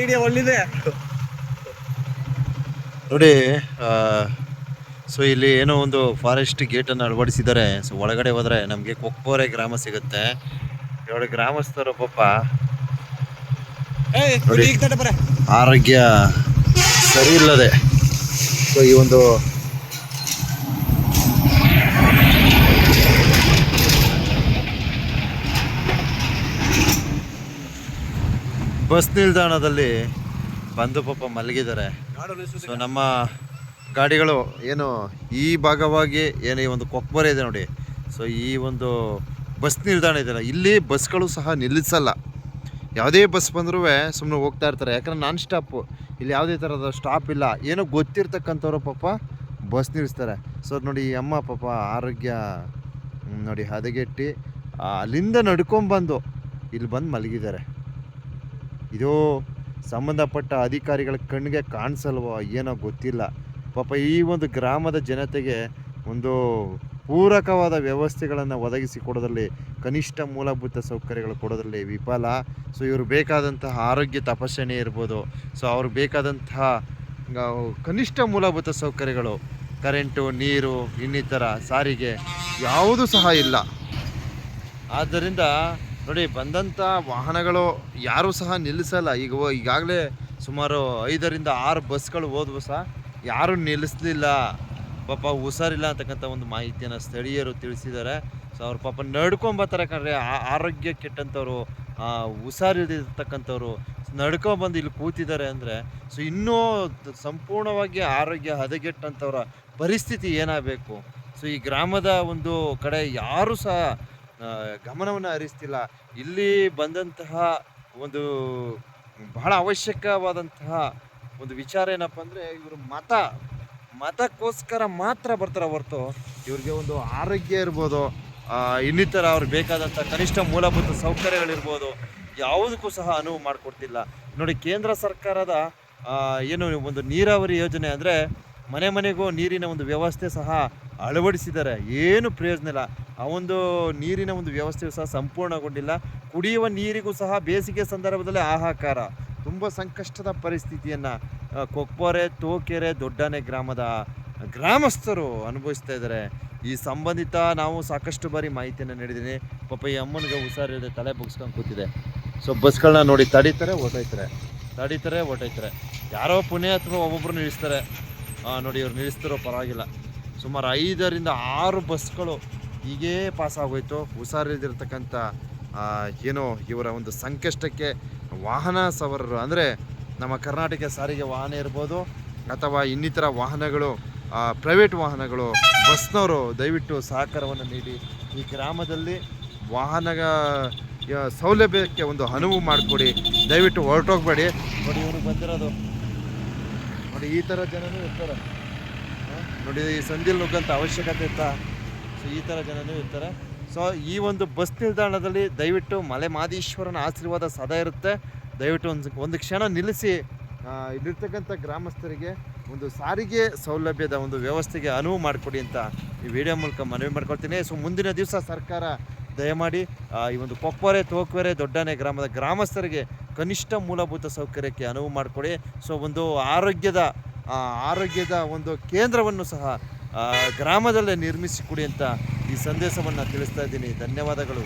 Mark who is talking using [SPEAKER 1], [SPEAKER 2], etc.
[SPEAKER 1] Idea ಒಳ್ಳಿದೆ.
[SPEAKER 2] ನೋಡಿ so ಇಲ್ಲಿ ಏನೋ ಒಂದು ಫಾರೆಸ್ಟ್ ಗೇಟನ್ನು ಅಳವಡಿಸಿದ್ದಾರೆ. ಸೊ ಒಳಗಡೆ ಹೋದ್ರೆ ನಮಗೆ ಕೊಕ್ಕೋರೆ ಗ್ರಾಮ ಸಿಗುತ್ತೆ. ಎರಡು ಗ್ರಾಮಸ್ಥರು ಪಾಪ. ಆರೋಗ್ಯ ಸರಿ ಇಲ್ಲದೆ. ಸೊ ಈ ಒಂದು ಬಸ್ ನಿಲ್ದಾಣದಲ್ಲಿ ಬಂದು ಪಾಪ ಮಲಗಿದ್ದಾರೆ. ಸೊ ನಮ್ಮ ಗಾಡಿಗಳು ಏನು ಈ ಭಾಗವಾಗಿ ಏನು ಈ ಒಂದು ಕೊಕ್ಬರ ಇದೆ ನೋಡಿ. ಸೊ ಈ ಒಂದು ಬಸ್ ನಿಲ್ದಾಣ ಇದೆಯಲ್ಲ, ಇಲ್ಲಿ ಬಸ್ಗಳು ಸಹ ನಿಲ್ಲಿಸಲ್ಲ. ಯಾವುದೇ ಬಸ್ ಬಂದರೂ ಸುಮ್ಮನೆ ಹೋಗ್ತಾ ಇರ್ತಾರೆ. ಯಾಕಂದ್ರೆ ನಾನ್ ಸ್ಟಾಪು, ಇಲ್ಲಿ ಯಾವುದೇ ಥರದ ಸ್ಟಾಪ್ ಇಲ್ಲ. ಏನೋ ಗೊತ್ತಿರ್ತಕ್ಕಂಥವ್ರು ಪಾಪ ಬಸ್ ನಿಲ್ಲಿಸ್ತಾರೆ. ಸೊ ನೋಡಿ ಈ ಅಮ್ಮ ಪಾಪ ಆರೋಗ್ಯ ನೋಡಿ ಹದಗೆಟ್ಟಿ, ಅಲ್ಲಿಂದ ನಡ್ಕೊಂಬಂದು ಇಲ್ಲಿ ಬಂದು ಮಲಗಿದ್ದಾರೆ. ಇದು ಸಂಬಂಧಪಟ್ಟ ಅಧಿಕಾರಿಗಳ ಕಣ್ಣಿಗೆ ಕಾಣಿಸಲ್ವೋ ಏನೋ ಗೊತ್ತಿಲ್ಲ. ಪಾಪ ಈ ಒಂದು ಗ್ರಾಮದ ಜನತೆಗೆ ಒಂದು ಪೂರಕವಾದ ವ್ಯವಸ್ಥೆಗಳನ್ನು ಒದಗಿಸಿ ಕೊಡೋದ್ರಲ್ಲಿ, ಕನಿಷ್ಠ ಮೂಲಭೂತ ಸೌಕರ್ಯಗಳು ಕೊಡೋದ್ರಲ್ಲಿ ವಿಫಲ. ಸೊ ಇವರು ಬೇಕಾದಂತಹ ಆರೋಗ್ಯ ತಪಾಸಣೆ ಇರ್ಬೋದು. ಸೊ ಅವ್ರಿಗೆ ಬೇಕಾದಂತಹ ಕನಿಷ್ಠ ಮೂಲಭೂತ ಸೌಕರ್ಯಗಳು, ಕರೆಂಟು, ನೀರು, ಇನ್ನಿತರ ಸಾರಿಗೆ ಯಾವುದೂ ಸಹ ಇಲ್ಲ. ಆದ್ದರಿಂದ ನೋಡಿ ಬಂದಂಥ ವಾಹನಗಳು ಯಾರೂ ಸಹ ನಿಲ್ಲಿಸಲ್ಲ. ಈಗ ಈಗಾಗಲೇ ಸುಮಾರು ಐದರಿಂದ ಆರು ಬಸ್ಗಳು ಹೋದ್ವು ಸಹ. ಯಾರೂ ನಿಲ್ಲಿಸಲಿಲ್ಲ. ಪಾಪ ಹುಷಾರಿಲ್ಲ ಅಂತಕ್ಕಂಥ ಒಂದು ಮಾಹಿತಿಯನ್ನು ಸ್ಥಳೀಯರು ತಿಳಿಸಿದ್ದಾರೆ. ಸೊ ಅವ್ರು ಪಾಪ ನಡ್ಕೊಂಬರ್ತಾರೆ ಕಣ್ರೆ. ಆರೋಗ್ಯ ಕೆಟ್ಟಂಥವ್ರು ಆ, ಹುಷಾರಿರ್ತಕ್ಕಂಥವ್ರು ನಡ್ಕೊಂಬಂದು ಇಲ್ಲಿ ಕೂತಿದ್ದಾರೆ ಅಂದರೆ ಸೊ ಇನ್ನೂ ಸಂಪೂರ್ಣವಾಗಿ ಆರೋಗ್ಯ ಹದಗೆಟ್ಟಂಥವ್ರ ಪರಿಸ್ಥಿತಿ ಏನಾಗಬೇಕು? ಸೊ ಈ ಗ್ರಾಮದ ಒಂದು ಕಡೆ ಯಾರು ಸಹ ಗಮನವನ್ನು ಹರಿಸ್ತಿಲ್ಲ. ಇಲ್ಲಿ ಬಂದಂತಹ ಒಂದು ಬಹಳ ಅವಶ್ಯಕವಾದಂತಹ ಒಂದು ವಿಚಾರ ಏನಪ್ಪ ಅಂದರೆ, ಇವರು ಮತ, ಮತಕ್ಕೋಸ್ಕರ ಮಾತ್ರ ಬರ್ತಾರೆ ಹೊರತು ಇವ್ರಿಗೆ ಒಂದು ಆರೋಗ್ಯ ಇರ್ಬೋದು ಇನ್ನಿತರ ಅವ್ರಿಗೆ ಬೇಕಾದಂಥ ಕನಿಷ್ಠ ಮೂಲಭೂತ ಸೌಕರ್ಯಗಳಿರ್ಬೋದು, ಯಾವುದಕ್ಕೂ ಸಹ ಅನುವು ಮಾಡಿಕೊಡ್ತಿಲ್ಲ. ನೋಡಿ, ಕೇಂದ್ರ ಸರ್ಕಾರದ ಏನು ಒಂದು ನೀರಾವರಿ ಯೋಜನೆ ಅಂದರೆ ಮನೆ ಮನೆಗೂ ನೀರಿನ ಒಂದು ವ್ಯವಸ್ಥೆ ಸಹ ಅಳವಡಿಸಿದ್ದಾರೆ. ಏನು ಪ್ರಯೋಜನ ಇಲ್ಲ. ಆ ಒಂದು ನೀರಿನ ಒಂದು ವ್ಯವಸ್ಥೆಯು ಸಹ ಸಂಪೂರ್ಣಗೊಂಡಿಲ್ಲ. ಕುಡಿಯುವ ನೀರಿಗೂ ಸಹ ಬೇಸಿಗೆ ಸಂದರ್ಭದಲ್ಲಿ ಆಹಾಕಾರ ತುಂಬ ಸಂಕಷ್ಟದ ಪರಿಸ್ಥಿತಿಯನ್ನು ಕೊಕ್ಕೋರೆ, ತೋಕೆರೆ, ದೊಡ್ಡನೆ ಗ್ರಾಮದ ಗ್ರಾಮಸ್ಥರು ಅನುಭವಿಸ್ತಾ ಇದ್ದಾರೆ. ಈ ಸಂಬಂಧಿತ ನಾವು ಸಾಕಷ್ಟು ಬಾರಿ ಮಾಹಿತಿಯನ್ನು ನೀಡಿದ್ದೀನಿ. ಪಾಪ ಈ ಅಮ್ಮನಿಗೆ ಹುಷಾರಿದೆ ತಲೆ ಬುಗ್ಸ್ಕೊಂಡು ಕೂತಿದೆ. ಸೊ ಬಸ್ಗಳನ್ನ ನೋಡಿ ತಡೀತಾರೆ ಓಟೋಯ್ತಾರೆ ತಡೀತಾರೆ ಓಟೋಯ್ತಾರೆ ಯಾರೋ ಪುಣ್ಯ ಅಥವಾ ಒಬ್ಬೊಬ್ಬರು ನಿಲ್ಲಿಸ್ತಾರೆ. ನೋಡಿ ಇವ್ರು ನಿಲ್ಲಿಸ್ತಾರೋ ಪರವಾಗಿಲ್ಲ. ಸುಮಾರು ಐದರಿಂದ ಆರು ಬಸ್ಗಳು ಹೀಗೇ ಪಾಸ್ ಆಗೋಯ್ತು ಹುಷಾರಿಲ್ದಿರ್ತಕ್ಕಂಥ ಏನೋ ಇವರ ಒಂದು ಸಂಕಷ್ಟಕ್ಕೆ ವಾಹನ ಸವಾರರು. ಅಂದರೆ ನಮ್ಮ ಕರ್ನಾಟಕ ಸಾರಿಗೆ ವಾಹನ ಇರ್ಬೋದು, ಅಥವಾ ಇನ್ನಿತರ ವಾಹನಗಳು ಪ್ರೈವೇಟ್ ವಾಹನಗಳು, ಬಸ್ನವರು ದಯವಿಟ್ಟು ಸಹಕಾರವನ್ನು ನೀಡಿ. ಈ ಗ್ರಾಮದಲ್ಲಿ ವಾಹನ ಸೌಲಭ್ಯಕ್ಕೆ ಒಂದು ಅನುವು ಮಾಡಿಕೊಡಿ. ದಯವಿಟ್ಟು ಹೊರಟೋಗ್ಬೇಡಿ. ನೋಡಿ ಇವರು ಬಂದಿರೋದು. ನೋಡಿ ಈ ಥರ ಜನನೂ ಇರ್ತಾರೆ. ನೋಡಿ ಈ ಸಂಧಿಲ್ ನುಗ್ಗಂಥ ಅವಶ್ಯಕತೆ ಇತ್ತಾ? ಸೊ ಈ ಥರ ಜನನೂ ಇರ್ತಾರೆ. ಸೊ ಈ ಒಂದು ಬಸ್ ನಿಲ್ದಾಣದಲ್ಲಿ ದಯವಿಟ್ಟು ಮಲೆ ಮಾದೇಶ್ವರನ ಆಶೀರ್ವಾದ ಸದಾ ಇರುತ್ತೆ. ದಯವಿಟ್ಟು ಒಂದು ಒಂದು ಕ್ಷಣ ನಿಲ್ಲಿಸಿ ಇಲ್ಲಿರ್ತಕ್ಕಂಥ ಗ್ರಾಮಸ್ಥರಿಗೆ ಒಂದು ಸಾರಿಗೆ ಸೌಲಭ್ಯದ ಒಂದು ವ್ಯವಸ್ಥೆಗೆ ಅನುವು ಮಾಡಿಕೊಡಿ ಅಂತ ಈ ವಿಡಿಯೋ ಮೂಲಕ ಮನವಿ ಮಾಡ್ಕೊಳ್ತೀನಿ. ಸೊ ಮುಂದಿನ ದಿವಸ ಸರ್ಕಾರ ದಯಮಾಡಿ ಈ ಒಂದು ಕೊಪ್ಪರೆ ತೋಕ್ವೆರೆ ದೊಡ್ಡನೆ ಗ್ರಾಮದ ಗ್ರಾಮಸ್ಥರಿಗೆ ಕನಿಷ್ಠ ಮೂಲಭೂತ ಸೌಕರ್ಯಕ್ಕೆ ಅನುವು ಮಾಡಿಕೊಡಿ. ಸೊ ಒಂದು ಆರೋಗ್ಯದ ಆರೋಗ್ಯದ ಒಂದು ಕೇಂದ್ರವನ್ನು ಸಹ ಗ್ರಾಮದಲ್ಲೇ ನಿರ್ಮಿಸಿಕೊಡಿ ಅಂತ ಈ ಸಂದೇಶವನ್ನು ತಿಳಿಸ್ತಾ ಇದ್ದೀನಿ. ಧನ್ಯವಾದಗಳು.